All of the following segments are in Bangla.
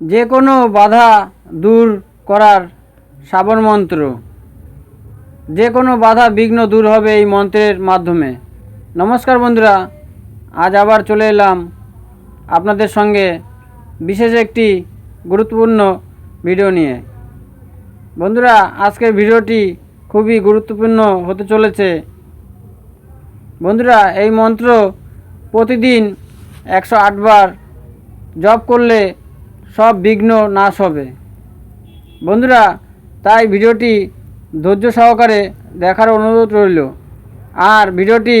যে কোনো বাধা দূর করার শ্রাবণ মন্ত্র। যে কোনো বাধা বিঘ্ন দূর হবে এই মন্ত্রের মাধ্যমে। নমস্কার বন্ধুরা, আজ আবার চলে এলাম আপনাদের সঙ্গে বিশেষ একটি গুরুত্বপূর্ণ ভিডিও নিয়ে। বন্ধুরা, আজকের ভিডিওটি খুবই গুরুত্বপূর্ণ হতে চলেছে। বন্ধুরা, এই মন্ত্র প্রতিদিন একশো আটবার জপ করলে সব বিঘ্ন নাশ হবে। বন্ধুরা, তাই ভিডিওটি ধৈর্য সহকারে দেখার অনুরোধ রইল। আর ভিডিওটি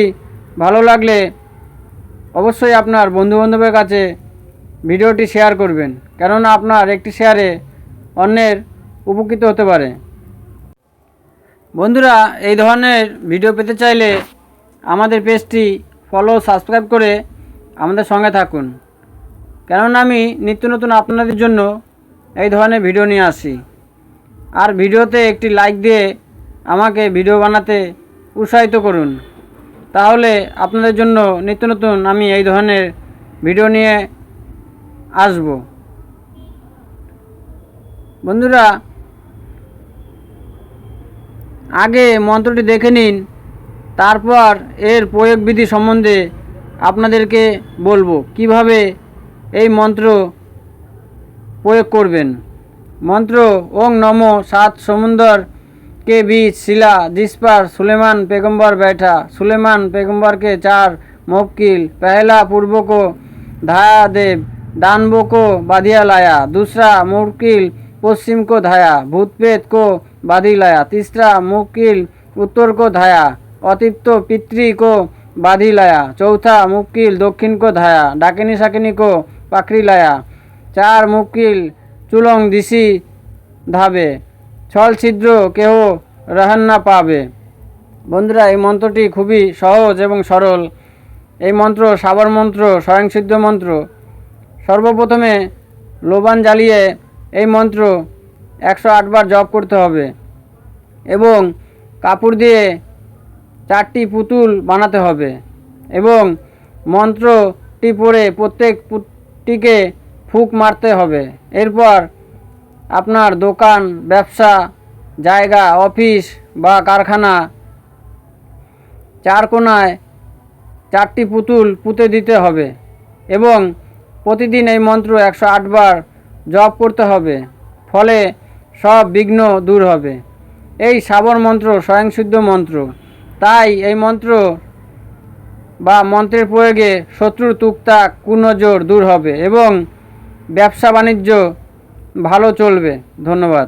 ভালো লাগলে অবশ্যই আপনার বন্ধুবান্ধবের কাছে ভিডিওটি শেয়ার করবেন, কেননা আপনার একটি শেয়ারে অন্যের উপকৃত হতে পারে। বন্ধুরা, এই ধরনের ভিডিও পেতে চাইলে আমাদের পেজটি ফলো সাবস্ক্রাইব করে আমাদের সঙ্গে থাকুন। কেননা আমি নিত্য নতুন আপনাদের জন্য এই ধরনের ভিডিও নিয়ে আসি। আর ভিডিওতে একটি লাইক দিয়ে আমাকে ভিডিও বানাতে উৎসাহিত করুন। তাহলে আপনাদের জন্য নিত্য নতুন আমি এই ধরনের ভিডিও নিয়ে আসব। বন্ধুরা, আগে মন্ত্রটি দেখে নিন, তারপর এর প্রয়োগবিধি সম্বন্ধে আপনাদেরকে বলব। কীভাবে এই মন্ত্র প্রয়োগ করবেন মন্ত্র ওং নম সাত সমুন্দর के बीच शिला जिस पर सुलेमान पैगंबर बैठा सुलेमान पैगंबर के चार मुवक्किल पहला पूर्व को धाया देव दानवों को बाधिया लाया दूसरा मुवक्किल पश्चिम को धाया भूत प्रेत को बाधी लाया तीसरा मुवक्किल उत्तर को धाया अतिप्त पितृ को बाधी लाया चौथा मुवक्किल दक्षिण को धाया डाकिनी शाकिनी को পাকড়ি লায়া, চার মুকিল চুলং দিশি ধাবে, ছল ছিদ্র কেহ রাহান না পাবে। বন্ধুরা, এই মন্ত্রটি খুবই সহজ এবং সরল। এই মন্ত্র সাবার মন্ত্র স্বয়ংসিদ্ধ মন্ত্র। সর্বপ্রথমে লোবান জ্বালিয়ে এই মন্ত্র একশো আটবার জপ করতে হবে এবং কাপড় দিয়ে চারটি পুতুল বানাতে হবে এবং মন্ত্রটি পরে প্রত্যেক পুটটিকে ফুক মারতে হবে। এরপর আপনার দোকান, ব্যবসা, জায়গা, অফিস বা কারখানা চার কোনায় চারটি পুতুল পুঁতে দিতে হবে এবং প্রতিদিন এই মন্ত্র একশো আটবার জপ করতে হবে, ফলে সব বিঘ্ন দূর হবে। এই সাবর মন্ত্র স্বয়ংসিদ্ধ মন্ত্র। তাই এই মন্ত্র বা মন্ত্রের প্রয়োগে শত্রুর তুকতাক কুনজোর দূর হবে এবং ব্যবসা বাণিজ্য ভালো চলবে। ধন্যবাদ।